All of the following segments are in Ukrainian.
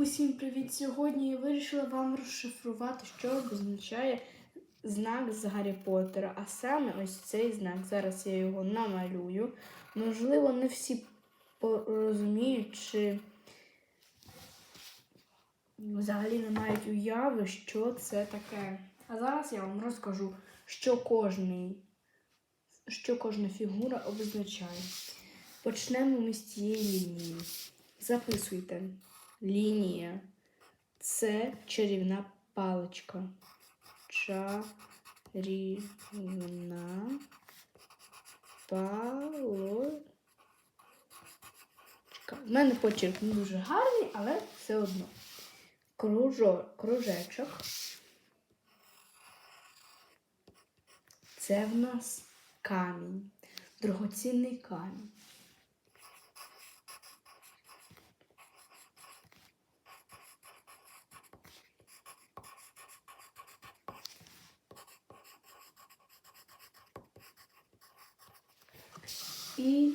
Усім привіт! Сьогодні я вирішила вам розшифрувати, що означає знак з Гаррі Поттера. А саме ось цей знак. Зараз я його намалюю. Можливо, не всі порозуміють, чи взагалі не мають уяви, що це таке. А зараз я вам розкажу, що кожний, що кожна фігура обозначає. Почнемо ми з цієї лінії. Записуйте. Лінія. Це чарівна паличка. Чарівна паличка. В мене почерк не дуже гарний, але все одно. Кружо, кружечок. Це в нас камінь. Дорогоцінний камінь. І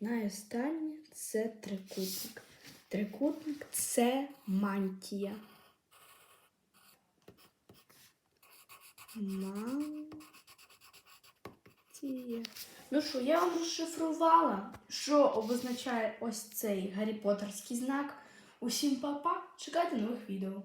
найостаннє це трикутник. Трикутник це мантія. Мантія. Ну що, я вам розшифрувала, що обозначає ось цей гаррі Поттерський знак. Усім па-па, чекайте нових відео.